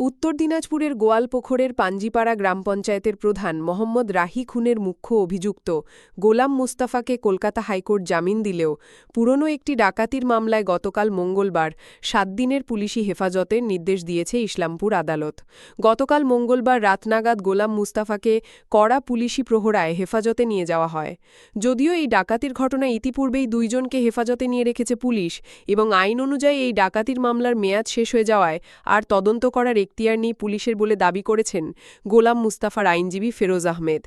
উত্তর দিনাজপুরের গোয়ালপোখরের পাঞ্জিপাড়া গ্রাম পঞ্চায়েতের প্রধান মোহাম্মদ রাহি খুনের মুখ্য অভিযুক্ত গোলাম মুস্তাফাকে কলকাতা হাইকোর্ট জামিন দিলেও পুরনো একটি ডাকাতির মামলায় গতকাল মঙ্গলবার সাত দিনের পুলিশি হেফাজতের নির্দেশ দিয়েছে ইসলামপুর আদালত। গতকাল মঙ্গলবার রাত নাগাদ গোলাম মুস্তাফাকে কড়া পুলিশি প্রহরায় হেফাজতে নিয়ে যাওয়া হয়। যদিও এই ডাকাতির ঘটনায় ইতিপূর্বেই দুইজনকে হেফাজতে নিয়ে রেখেছে পুলিশ এবং আইন অনুযায়ী এই ডাকাতির মামলার মেয়াদ শেষ হয়ে যাওয়ায় আর তদন্ত করার এখতিয়ার নেই পুলিশের বলে দাবি করেছেন গোলাম মুস্তাফার আইনজীবী ফেরোজ আহমেদ।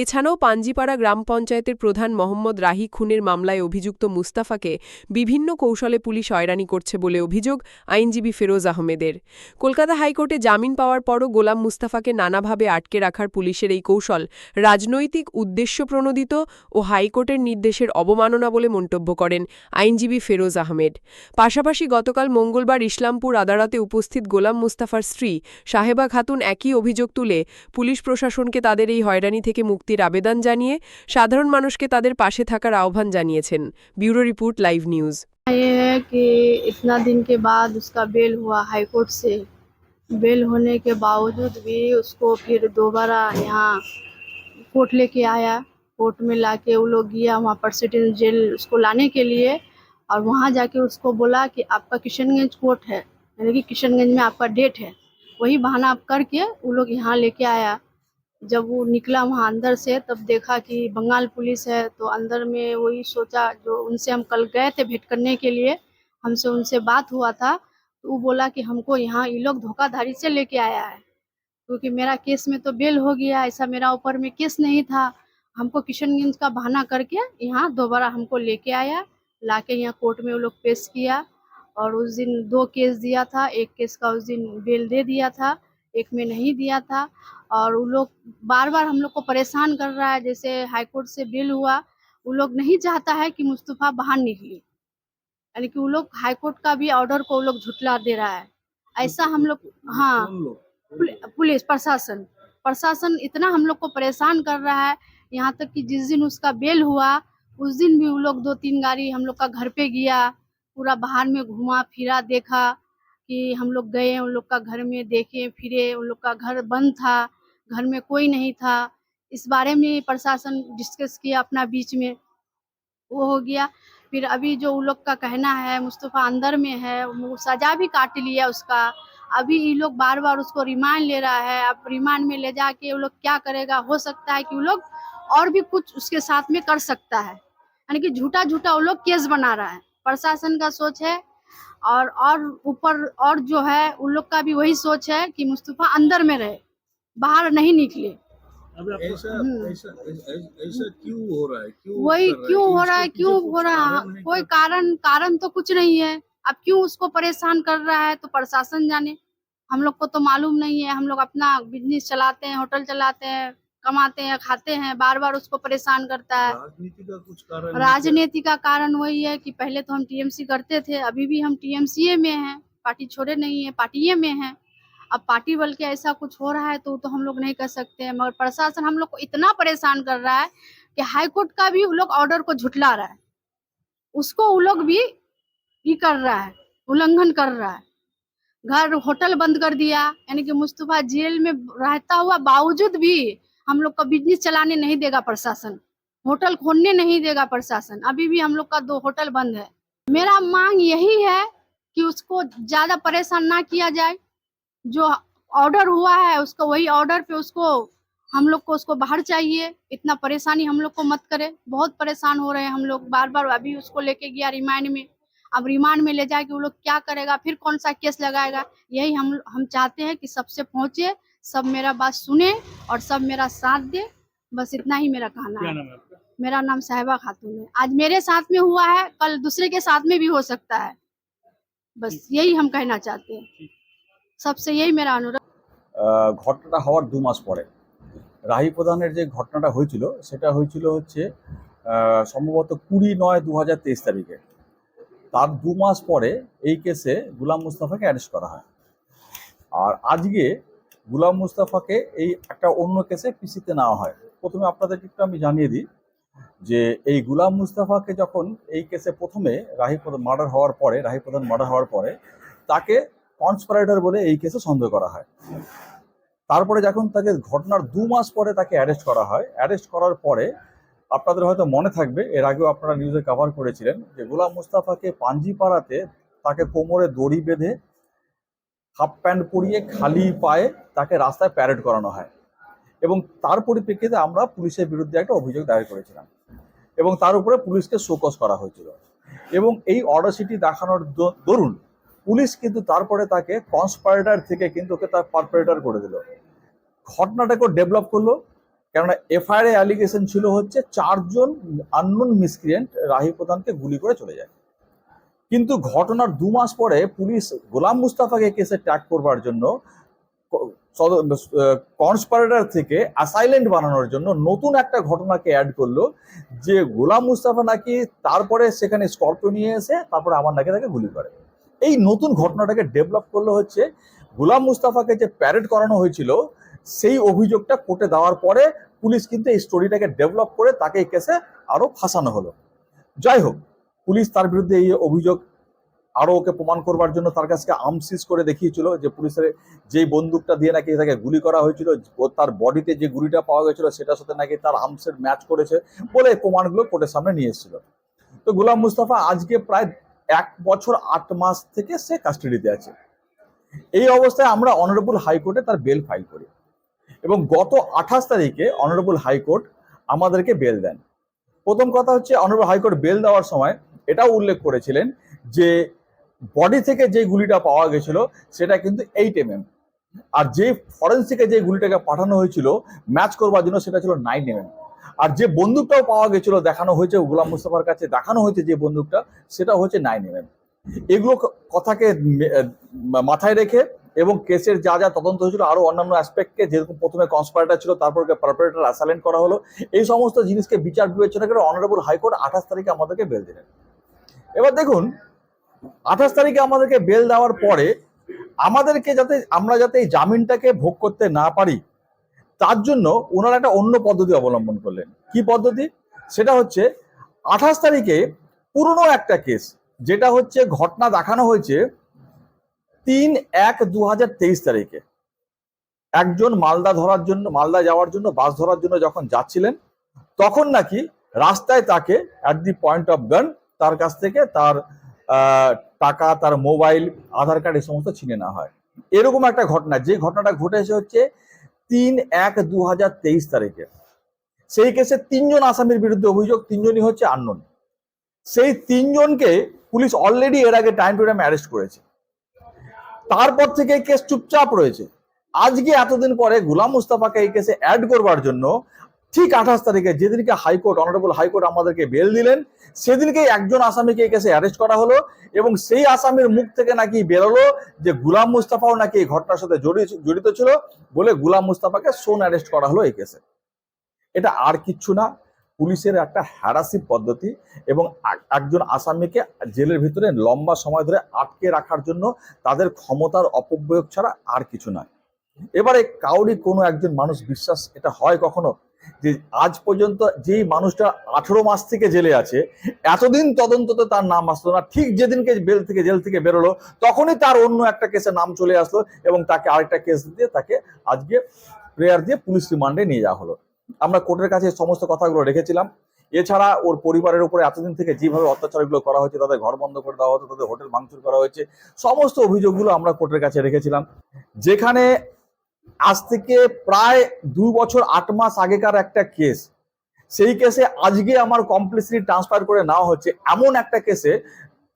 এছাড়াও পাঞ্জিপাড়া গ্রাম পঞ্চায়েতের প্রধান মোহাম্মদ রাহি খুনের মামলায় অভিযুক্ত মুস্তাফাকে বিভিন্ন কৌশলে পুলিশ হয়রানি করছে বলে অভিযোগ আইনজীবী ফেরোজ আহমেদের। কলকাতা হাইকোর্টে জামিন পাওয়ার পরও গোলাম মুস্তাফাকে নানাভাবে আটকে রাখার পুলিশের এই কৌশল রাজনৈতিক উদ্দেশ্য প্রণোদিত ও হাইকোর্টের নির্দেশের অবমাননা বলে মন্তব্য করেন আইনজীবী ফেরোজ আহমেদ। পাশাপাশি গতকাল মঙ্গলবার ইসলামপুর আদালতে উপস্থিত গোলাম মুস্তাফার স্ত্রী সাহেবা খাতুন একই অভিযোগ তুলে পুলিশ প্রশাসনকে তাদের এই হয়রানি থেকে মুক্তির আবেদন জানিয়ে সাধারণ মানুষকে তাদের পাশে থাকার আহ্বান জানিয়েছেন ব্যুরো রিপোর্ট লাইভ নিউজ ये है कि इतना दिन के बाद उसका बेल हुआ हाई कोर्ट से बेल होने के बावजूद भी उसको फिर दोबारा यहाँ कोर्ट लेके आया कोर्ट में लाके वो लोग गया वहाँ प्रेसिडेंट जेल उसको लाने के लिए और वहाँ जाके उसको बोला कि आपका किशनगंज कोर्ट है यानी कि किशनगंज में आपका डेट है वही बहाना आप करके वो लोग यहाँ लेके आया। जब वो निकला वहाँ अंदर से, तब देखा कि बंगाल पुलिस है तो अंदर में वही सोचा जो उनसे हम कल गए थे भेंट करने के लिए, हमसे उनसे बात हुआ था तो वो बोला कि हमको यहाँ ये लोग धोखाधड़ी से लेके आया है। क्योंकि मेरा केस में तो बेल हो गया, ऐसा मेरा ऊपर में केस नहीं था। हमको किशनगंज का बहाना करके यहाँ दोबारा हमको लेके आया, लाके यहाँ कोर्ट में वो लोग पेश किया। और उस दिन दो केस दिया था एक केस का उस दिन बेल दे दिया था एक में नहीं दिया था। और वो लोग बार बार हम लोग को परेशान कर रहा है जैसे हाईकोर्ट से बिल हुआ वो लोग नहीं चाहता है कि मुस्तफ़ा बाहर निकले। यानी कि वो लोग हाईकोर्ट का भी ऑर्डर को वो लोग झुटला दे रहा है। ऐसा हम लोग हाँ पुलिस प्रशासन। प्रशासन इतना हम लोग को परेशान कर रहा है यहाँ तक कि जिस दिन उसका बेल हुआ उस दिन भी वो लोग दो तीन गाड़ी हम लोग का घर पे गया। पूरा बाहर में घुमा फिरा देखा कि हम लोग गए, उन लोग का घर में देखे, फिरे, उन लोग का घर बंद था, घर में कोई नहीं था। इस बारे में प्रशासन डिस्कस किया अपना बीच में, वो हो गया। फिर अभी जो उन लोग का कहना है, मुस्तफ़ा अंदर में है, वो सजा भी काट लिया उसका। अभी ये लोग बार बार उसको रिमांड ले रहा है। अब रिमांड में ले जाके वो लोग क्या करेगा? हो सकता है कि वो लोग और भी कुछ उसके साथ में कर सकता है। यानी कि झूठा झूठा वो लोग केस बना रहा है। प्रशासन का सोच है और और ऊपर और जो है उन लोग का भी वही सोच है कि मुस्तफ़ा अंदर में रहे बाहर नहीं निकले। ऐसा हम्म। ऐसा क्यों हो रहा है? क्यों वही क्यों हो रहा है क्यों हो रहा है? कोई कारण कारण तो कुछ नहीं है। अब क्यों उसको परेशान कर रहा है? तो प्रशासन जाने। हम लोग को तो मालूम नहीं है। हम लोग अपना बिज़नेस चलाते हैं होटल चलाते हैं। कमाते हैं खाते हैं बार बार उसको परेशान करता है। राजनीति का कुछ कारण राजनीति का कारण वही है कि पहले तो हम टीएमसी करते थे अभी भी हम टीएमसीए में हैं पार्टी छोड़े नहीं है पार्टी में हैं। अब पार्टी बल के ऐसा कुछ हो रहा है तो तो हम लोग नहीं कर सकते हैं मगर प्रशासन हम लोग को इतना परेशान कर रहा है कि हाई कोर्ट का भी वो लोग ऑर्डर को झुटला रहा है। उसको वो लोग भी ये कर रहा है उल्लंघन कर रहा है। घर होटल बंद कर दिया यानी कि मुस्तफ़ा जेल में रहता हुआ बावजूद भी हम लोग का बिज़नेस चलाने नहीं देगा प्रशासन। होटल खोलने नहीं देगा प्रशासन। अभी भी हम लोग का दो होटल बंद है। मेरा मांग यही है कि उसको ज़्यादा परेशान ना किया जाए। जो ऑर्डर हुआ है, उसको वही ऑर्डर पे उसको, हम लोग को उसको बाहर चाहिए। इतना परेशानी हम लोग को मत करे। बहुत परेशान हो रहे हैं हम लोग। बार बार अभी उसको लेके गया रिमांड में। अब रिमांड में ले जाके वो लोग क्या करेगा? फिर कौन सा केस लगाएगा? यही हम हम चाहते हैं कि सबसे पहुँचे, सब मेरा बात सुने। और सब मेरा साथ दे बस इतना ही मेरा कहना क्या है नाम है आपका मेरा नाम साहिबा खातून है आज मेरे साथ में हुआ है कल दूसरे के साथ में भी हो सकता है बस यही हम कहना चाहते हैं सबसे यही मेरा अनुरोध আহ, ঘটনাটা হওয়ার দু মাস পরে রাহি প্রধানের যে ঘটনাটা হয়েছিল সেটা হয়েছিল হচ্ছে আহ, সম্ভবত কুড়ি নয় দু হাজার তেইশ তারিখে তার দু মাস পরে এই কেসে গুলাম মুস্তাফাকে অ্যারেস্ট করা হয় আর আজকে গুলাম মুস্তাফাকে এই একটা অন্য কেসে পিসিতে নেওয়া হয়। প্রথমে আপনাদেরকে একটু আমি জানিয়ে দিই যে এই গুলাম মুস্তাফাকে যখন এই কেসে প্রথমে রাহি প্রধান মার্ডার হওয়ার পরে রাহি প্রধান মার্ডার হওয়ার পরে তাকে কনসপারেটর বলে এই কেসে সন্দেহ করা হয়। তারপরে যখন তাকে ঘটনার দু মাস পরে তাকে অ্যারেস্ট করা হয় অ্যারেস্ট করার পরে আপনাদের হয়তো মনে থাকবে, এর আগেও আপনারা নিউজে কভার করেছিলেন যে গোলাম মুস্তাফাকে পাঞ্জিপাড়াতে তাকে কোমরে দড়ি বেঁধে হাফ প্যান্ট পরিয়ে খালি পায়ে তাকে রাস্তায় প্যারেড করানো হয়। এবং তার পরিপ্রেক্ষিতে আমরা পুলিশের বিরুদ্ধে একটা অভিযোগ দায়ের করেছিলাম। এবং তার উপরে পুলিশকে শোকস করা হয়েছিল। এবং এই অর্ডারসিটি দেখানোর দরুন পুলিশ কিন্তু তারপরে তাকে কনসপারেটার থেকে কিন্তু ওকে তার পারপারেটার করে দিল। ঘটনাটাকেও ডেভেলপ করল। কেননা এফআইআর অ্যালিগেশন ছিল হচ্ছে চারজন আননোন মিসক্রিয়েন্ট রাহি প্রধানকে গুলি করে চলে যায়। কিন্তু ঘটনার দু মাস পরে পুলিশ গোলাম মুস্তাফাকে কেসে ট্র্যাক করবার জন্য কনসপারেটার থেকে অ্যাসাইলেন্ট বানানোর জন্য নতুন একটা ঘটনাকে অ্যাড করল যে গোলাম মুস্তাফা নাকি তারপরে সেখানে স্কর্পিও নিয়ে এসে তারপরে আমার নাকি তাকে গুলি করে। এই নতুন ঘটনাটাকে ডেভেলপ করল হচ্ছে গোলাম মুস্তাফাকে যে প্যারেড করানো হয়েছিল সেই অভিযোগটা কোর্টে দেওয়ার পরে পুলিশ কিন্তু এই স্টোরিটাকে ডেভেলপ করে তাকে এই কেসে আরও ফাঁসানো হলো। যাই হোক পুলিশ তার বিরুদ্ধে এই অভিযোগ আরও ওকে প্রমাণ করবার জন্য তার কাছকে আমসিস করে দেখিয়েছিল যে পুলিশের যেই বন্দুকটা দিয়ে নাকি তাকে গুলি করা হয়েছিল তার বডিতে যে গুলিটা পাওয়া গেছিল সেটার সাথে নাকি তার আর্মসের ম্যাচ করেছে বলে প্রমাণগুলো কোর্টের সামনে নিয়ে এসেছিল। তো গোলাম মুস্তাফা আজকে প্রায় এক বছর আট মাস থেকে সে কাস্টাডিতে আছে। এই অবস্থায় আমরা অনারেবল হাইকোর্টে তার বেল ফাইল করি এবং গত আঠাশ তারিখে অনারেবল হাইকোর্ট আমাদেরকে বেল দেন। প্রথম কথা হচ্ছে অনারেবল হাইকোর্ট বেল দেওয়ার সময় এটাও উল্লেখ করেছিলেন যে বডি থেকে যে গুলিটা পাওয়া গেছিল সেটা কিন্তু এইট এম আর যে ফরেন্সিকে যে গুলিটাকে পাঠানো হয়েছিল ম্যাচ করবার জন্য সেটা ছিল নাইন এম আর যে বন্দুকটাও পাওয়া গেছিল, দেখানো হয়েছে, গোলাম মুস্তাফার কাছে দেখানো হয়েছে যে বন্দুকটা, সেটা হচ্ছে নাইন এম এগুলো কথাকে মাথায় রেখে এবং কেসের যা যা তদন্ত হয়েছিল, আরও অন্যান্য অ্যাসপেক্টকে যেরকম প্রথমে কনসপারেটার ছিল তারপর পারপারেটার অ্যাসাইলেন্ট করা হলো, এই সমস্ত জিনিসকে বিচার বিবেচনা করে অনারেবল হাইকোর্ট আঠাশ তারিখে আমাদেরকে বেল দিলেন। এবার দেখুন, আঠাশ তারিখে আমাদেরকে বেল দেওয়ার পরে আমাদেরকে যাতে, আমরা যাতে এই জামিনটাকে ভোগ করতে না পারি, তার জন্য ওনারা একটা অন্য পদ্ধতি অবলম্বন করলেন। কি পদ্ধতি? সেটা হচ্ছে, আঠাশ তারিখে পুরনো একটা কেস, যেটা হচ্ছে ঘটনা দেখানো হয়েছে তিন এক দু তারিখে। একজন মালদা ধরার জন্য, মালদা যাওয়ার জন্য, বাস ধরার জন্য যখন যাচ্ছিলেন, তখন নাকি রাস্তায় তাকে অ্যাট দি পয়েন্ট অফ গান তার কাছ থেকে তার টাকা, তার মোবাইল, আধার কার্ড এই সমস্ত ছিনে না হয়। এরকম একটা ঘটনা, যে ঘটনাটা ঘটেছে হচ্ছে তিন এক দু হাজার তেইশ তারিখে। সেই কেসে তিনজন আসামির বিরুদ্ধে অভিযোগ, তিনজনই হচ্ছে আননোন। সেই তিনজনকে পুলিশ অলরেডি এর আগে টাইম টু টাইম অ্যারেস্ট করেছে। তারপর থেকে কেস চুপচাপ রয়েছে। আজকে এতদিন পরে গুলাম মুস্তাফাকে এই কেসে অ্যাড করবার জন্য ঠিক আঠাশ তারিখে যেদিনকে high court honourable high court আমাদেরকে বেল দিলেন, সেদিনকে একজন আসামিকে এই কেসে অ্যারেস্ট করা হলো এবং সেই আসামির মুখ থেকে নাকি বেরোলো যে গুলাম মুস্তাফাও নাকি এই ঘটনার সাথে জড়িত ছিল বলে গুলাম মুস্তাফাকে সোন অ্যারেস্ট করা হলো এই কেসে এটা আর কিচ্ছু না, পুলিশের একটা হ্যারাসিভ পদ্ধতি এবং একজন আসামিকে জেলের ভিতরে লম্বা সময় ধরে আটকে রাখার জন্য তাদের ক্ষমতার অপব্যয় ছাড়া আর কিছু নয়। এবারে কাউরি কোনো একজন মানুষ বিশ্বাস এটা হয় কখনো? যে আজ পর্যন্ত যেই মানুষটা আঠেরো মাস থেকে জেলে আছে, এতদিন তদন্ততে তার নাম আসলো না। ঠিক যেদিনকে বেল থেকে, জেল থেকে বেরোলো, তখনই তার অন্য একটা কেসে নাম চলে আসলো এবং তাকে আরেকটা কেস দিয়ে তাকে আজকে প্রেয়ার দিয়ে পুলিশ রিমান্ডে নিয়ে যাওয়া হলো। আমরা কোর্টের কাছে সমস্ত কথাগুলো রেখেছিলাম। এছাড়া ওর পরিবারের উপরে এতদিন থেকে যেভাবে অত্যাচারগুলো করা হয়েছে, তাদের ঘর বন্ধ করে দেওয়া হতো, তাদের হোটেল ভাঙচুর করা হয়েছে, সমস্ত অভিযোগগুলো আমরা কোর্টের কাছে রেখেছিলাম। যেখানে আজ থেকে প্রায় দু বছর আট মাস আগেকার একটা কেস সেই কেসে আজকে আমার কমপ্লিসলি ট্রান্সফার করে নেওয়া হচ্ছে এমন একটা কেসে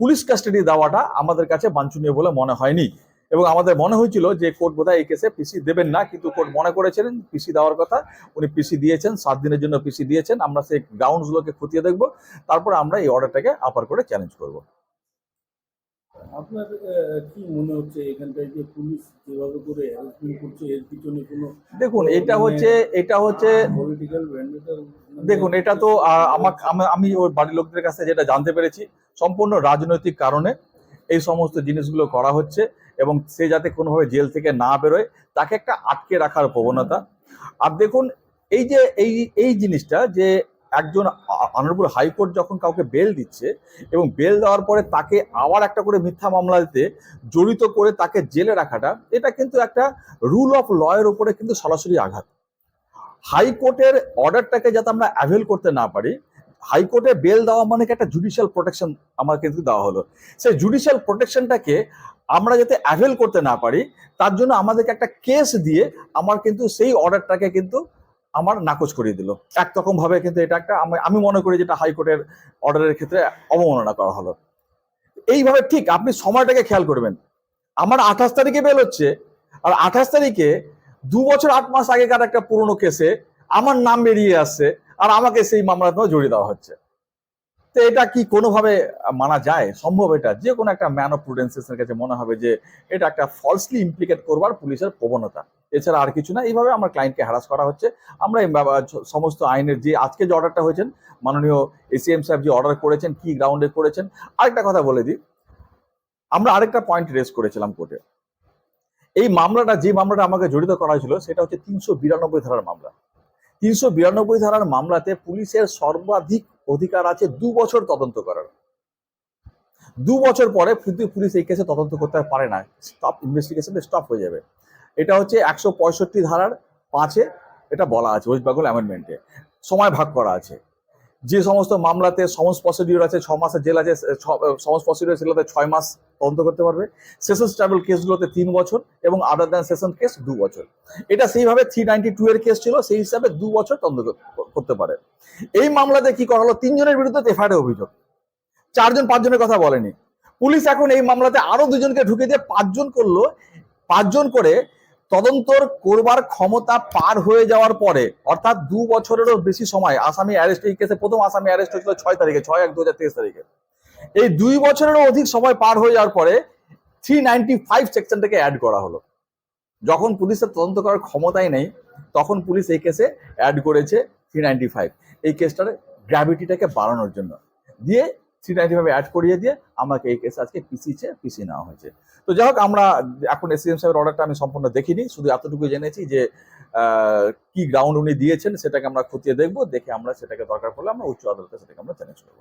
পুলিশ কাস্টাডি দেওয়াটা আমাদের কাছে বাঞ্ছনীয় বলে মনে হয়নি। এবং আমাদের মনে হয়েছিল যে কোর্ট বোধহয় এই কেসে পিসি দেবেন না, কিন্তু কোর্ট মনে করেছিলেন পিসি দেওয়ার কথা। উনি পিসি দিয়েছেন, সাত দিনের জন্য পিসি দিয়েছেন। আমরা সেই গ্রাউন্ডসগুলোকে খতিয়ে দেখব। তারপর আমরা এই অর্ডারটাকে আপার করে চ্যালেঞ্জ করব। আপনার কি মনে হচ্ছে এখানটায় যে পুলিশ যেভাবে করে হ্যারাসমেন্ট করছে এর পিছনে কোনো দেখুন এটা হচ্ছে এটা হচ্ছে পলিটিক্যাল ভ্যান্ডেটার দেখুন এটা তো আহ, আমাক- আমা- আমি ওর বাড়ির লোকদের কাছে যেটা জানতে পেরেছি সম্পূর্ণ রাজনৈতিক কারণে এই সমস্ত জিনিসগুলো করা হচ্ছে এবং সে যাতে কোনোভাবে জেল থেকে না বেরোয় তাকে একটা আটকে রাখার প্রবণতা। আর দেখুন এই যে এই এই জিনিসটা যে একজন অনারেবল হাইকোর্ট যখন কাউকে বেল দিচ্ছে এবং বেল দেওয়ার পরে তাকে আবার একটা করে মিথ্যা মামলাতে জড়িত করে তাকে জেলে রাখাটা, এটা কিন্তু একটা রুল অফ লয়ের উপরে কিন্তু সরাসরি আঘাত। হাইকোর্টের অর্ডারটাকে যাতে আমরা অ্যাভেল করতে না পারি হাইকোর্টে বেল দেওয়া মানে একটা জুডিশিয়াল প্রোটেকশন আমার কিন্তু দেওয়া হলো। সেই জুডিশিয়াল প্রোটেকশনটাকে আমরা যাতে অ্যাভেল করতে না পারি, তার জন্য আমাদেরকে একটা কেস দিয়ে আমার কিন্তু সেই অর্ডারটাকে কিন্তু আমার নাকচ করিয়ে দিল। একরকম ভাবে কিন্তু এটা একটা আমি- মনে করি যেটা হাইকোর্টের অর্ডারের ক্ষেত্রে অবমাননা করা হলো। এইভাবে ঠিক আপনি সময়টাকে খেয়াল করবেন। আমার আঠাশ তারিখে বের হচ্ছে, আর আঠাশ তারিখে দু বছর আট মাস আগেকার একটা পুরনো কেসে আমার নাম বেরিয়ে আসছে, আর আমাকে সেই মামলাতেও জড়িয়ে দেওয়া হচ্ছে। তো এটা কি কোনোভাবে মানা যায়? সম্ভব এটা? যে কোনো একটা ম্যান অফ প্রুডেন্সেসের কাছে মনে হবে যে, এটা একটা ফলসলি ইমপ্লিকেট করবার পুলিশের প্রবণতা। এছাড়া আর কিছু না। এইভাবে আমার ক্লায়েন্টকে হ্যারাস করা হচ্ছে। আমরা সমস্ত আইনের যে আজকে যে অর্ডারটা হয়েছেন, মাননীয় এসিএম সাহেব যে অর্ডার করেছেন, কি গ্রাউন্ডে করেছেন, আরেকটা কথা বলে দিই। আমরা আরেকটা পয়েন্ট রেজ করেছিলাম কোর্টে এই মামলাটা, যে মামলাটা আমাকে জড়িত করা হয়েছিল, সেটা হচ্ছে তিনশো বিরানব্বই ধারার মামলা। তিনশো বিরানব্বই ধারার মামলাতে পুলিশের সর্বাধিক অধিকার আছে দু বছর তদন্ত করার। দু বছর পরে পুলিশ এই কেসে তদন্ত করতে পারে না। স্টপ ইনভেস্টিগেশন স্টপ হয়ে যাবে। এটা হচ্ছে একশো পঁয়ষট্টি ধারার পাঁচে এটা বলা আছে ওয়েস্ট বেঙ্গল অ্যামেন্ডমেন্টে সময় ভাগ করা আছে। যে সমস্ত মামলাতে সমস প্রসিডিউর আছে, ছ মাসের জেল আছে সমস প্রসিডিউর সেগুলোতে ছয় মাস তদন্ত করতে পারবে। সেশনস ট্রাভেল কেসগুলোতে তিন বছর এবং আদার দ্যান সেশন কেস দু বছর। এটা সেইভাবে থ্রি নাইনটি টু এর কেস ছিল, সেই হিসাবে দু বছর তদন্ত করতে পারে। এই মামলাতে কি করা হলো? তিনজনের বিরুদ্ধে এফআইআর অভিযোগ। চারজন, পাঁচজনের কথা বলেনি। পুলিশ এখন এই মামলাতে আরও দুজনকে ঢুকে দিয়ে পাঁচজন করল, পাঁচজন করে তদন্তর করবার ক্ষমতা পার হয়ে যাওয়ার পরে, অর্থাৎ দু বছরেরও বেশি সময়, আসামি অ্যারেস্ট এই কেসে প্রথম আসামি অ্যারেস্ট হয়েছিল ছয় তারিখে, ছয় এক দু হাজার তেইশ তারিখে। এই দুই বছরেরও অধিক সময় পার হয়ে যাওয়ার পরে থ্রি নাইনটি ফাইভ সেকশনটাকে অ্যাড করা হলো। যখন পুলিশের তদন্ত করার ক্ষমতাই নেই, তখন পুলিশ এই কেসে অ্যাড করেছে থ্রি নাইনটি ফাইভ এই কেসটার গ্র্যাভিটিটাকে বাড়ানোর জন্য। দিয়ে থ্রি নাইনটি ফাইভ অ্যাড করিয়ে দিয়ে আমাকে এই কেস আজকে পিসিছে পিসি নেওয়া হয়েছে। তো যাই হোক, আমরা এখন এসিএম সাহেবের অর্ডারটা আমি সম্পূর্ণ দেখিনি, শুধু এতটুকু জেনেছি যে কি গ্রাউন্ড উনি দিয়েছেন সেটাকে আমরা খতিয়ে দেখব, দেখে আমরা সেটাকে দরকার পড়লে আমরা উচ্চ আদালতে সেটাকে আমরা চ্যালেঞ্জ করব।